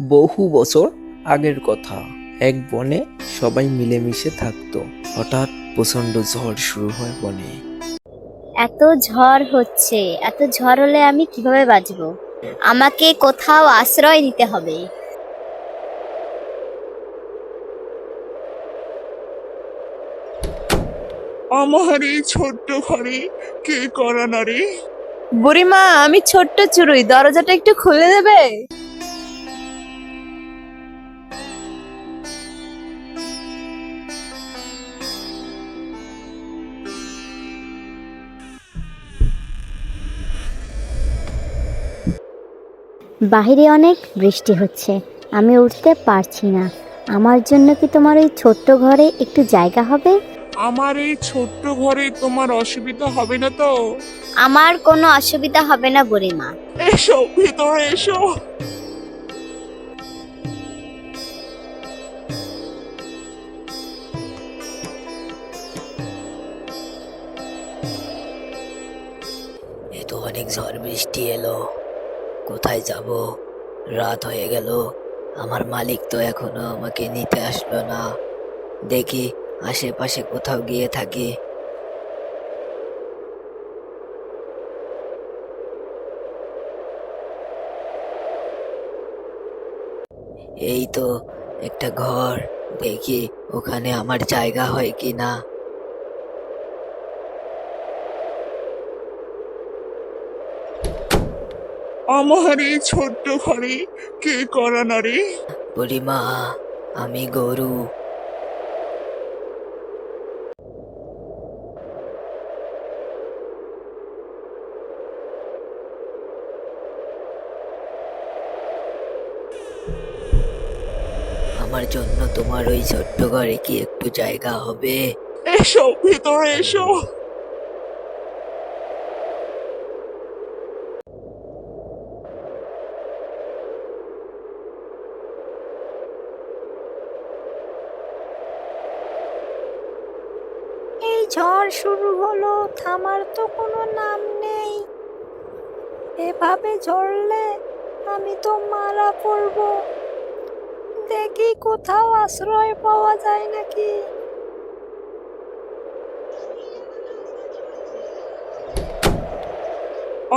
বহু বছর আগের কথা। এক বনে সবাই মিলেমিশে থাকতো। হঠাৎ প্রচণ্ড ঝড় শুরু হয় বনে। এত ঝড় হচ্ছে এত ঝড় হলে আমি কীভাবে বাঁচবো? আমাকে কোথাও আশ্রয় নিতে হবে। আমার এই ছোট্ট ঘরে কে করা না রে বুড়িমা আমি ছোট্ট চুরুই দরজাটা একটু খুলে দেবে? বাইরে অনেক বৃষ্টি হচ্ছে। আমি উঠতে পারছি না। আমার জন্য কি তোমার ওই ছোট্ট ঘরে একটু জায়গা হবে? আমার এই ছোট্ট ঘরে তোমার অসুবিধা হবে না তো? আমার কোনো অসুবিধা হবে না বুড়িমা। এসো ভিতরে এসো। এই তো অনেক ঝড় বৃষ্টি এলো। কোথায় যাব? রাত হয়ে গেল। আমার মালিক তো এখনও আমাকে নিতে আসলো না। দেখি আশেপাশে কোথাও গিয়ে থাকি। এই তো একটা ঘর। দেখি ওখানে আমার জায়গা হয় কি না আমার এই ছোট্ট ঘরে কে করা না রে বুড়িমা আমি গরু। আমার জন্য তোমার ওই ছোট্ট ঘরে কি একটু জায়গা হবে? এসো ভিতরে এসো। ঝড় শুরু হলো থামার তো কোনো নাম নেই। এভাবে ঝরলে আমি তো মারা পড়ব। দেখি কোথাও আশ্রয় পাওয়া যায় নাকি?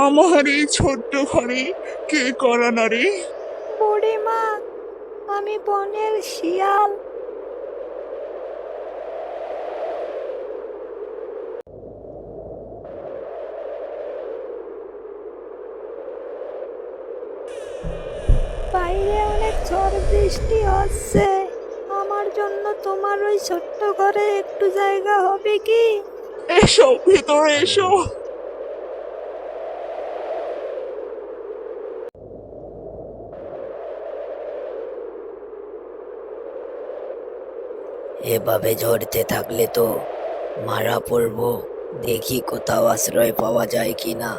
আমার এই ছোট্ট ঘরে কে করা না রে বুড়িমা আমি বনের শিয়াল। বাইরে অনেক ঝড় বৃষ্টি হচ্ছে। আমার জন্য তোমার ওই ছোট্ট ঘরে একটু জায়গা হবে কি? এসো ভিতরে এসো। এভাবে ঝরতে থাকলে তো মারা পড়ব। দেখি কোথাও আশ্রয় পাওয়া যায় কি না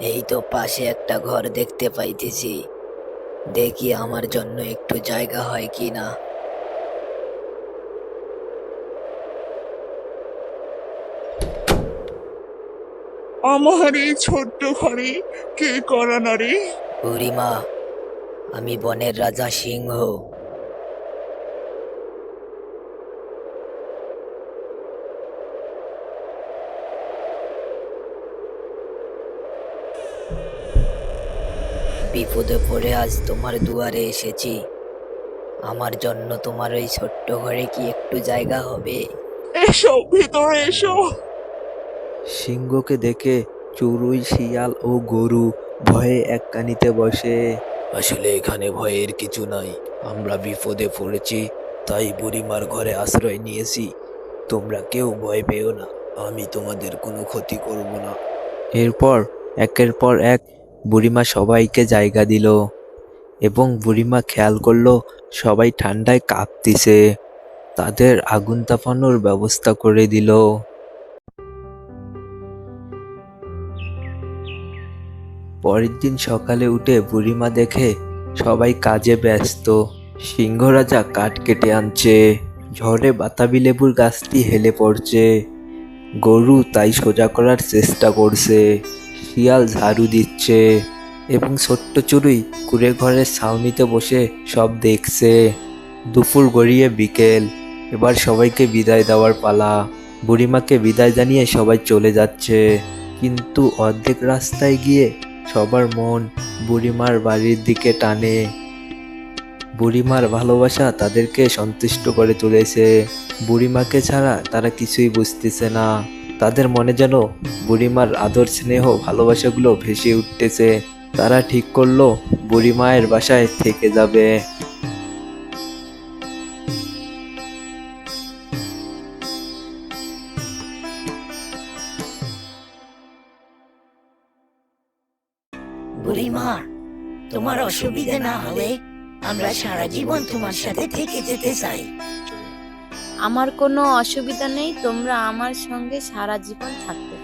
এই তো পাশে একটা ঘর দেখতে পাইতেছি। দেখি আমার জন্য একটু জায়গা হয় কি না আমার এই ছোট্ট ঘরে কে করা না বুড়িমা আমি বনের রাজা সিংহ। বিপদে পড়ে আজ তোমার দুয়ারে এসেছি। আমার জন্য তোমার ওই ছোট্ট ঘরে কি একটু জায়গা হবে? এসো ভিতরে এসো। সিংহকে দেখে চড়ুই শিয়াল ও গরু ভয়ে এক কানিতে বসে। আসলে এখানে ভয়ের কিছু নাই। আমরা বিপদে পড়েছি তাই বুড়িমার ঘরে আশ্রয় নিয়েছি। তোমরা কেউ ভয় পেও না আমি তোমাদের কোনো ক্ষতি করব না। এরপর একের পর এক বুড়িমা সবাইকে জায়গা দিল এবং বুড়িমা খেয়াল করল সবাই ঠান্ডায় কাঁপতিছে। তাদের আগুন তাপানোর ব্যবস্থা করে দিল। পরের দিন সকালে উঠে বুড়িমা দেখে সবাই কাজে ব্যস্ত। সিংহ রাজা কাঠ কেটে আনছে, ঝড়ে বাতাবি লেবুর গাছটি হেলে পড়ছে, গরু তাই সোজা করার চেষ্টা করছে। শিয়াল ঝাড়ু দিচ্ছে এবং ছোট্ট চুড়ুই কুড়ে ঘরের ছাউনিতে বসে সব দেখছে। দুপুর গড়িয়ে বিকেল, এবার সবাইকে বিদায় দেওয়ার পালা। বুড়িমাকে বিদায় জানিয়ে সবাই চলে যাচ্ছে। কিন্তু অর্ধেক রাস্তায় গিয়ে সবার মন বুড়িমার বাড়ির দিকে টানে। বুড়িমার ভালোবাসা তাদেরকে সন্তুষ্ট করে তুলেছে। বুড়িমাকে ছাড়া তারা কিছুই বুঝতেছে না। তাদের মনে যেন বুড়িমার আদর স্নেহ ভালোবাসাগুলো ভেসে উঠতেছে। তারা ঠিক করল বুড়িমায়ের বাসায় থেকে যাবে। বুড়িমা, তোমার অসুবিধে না হলে আমরা সারা জীবন তোমার সাথে থেকে যেতে চাই। আমার কোনো অসুবিধা নেই তোমরা আমার সঙ্গে সারা জীবন থাকতে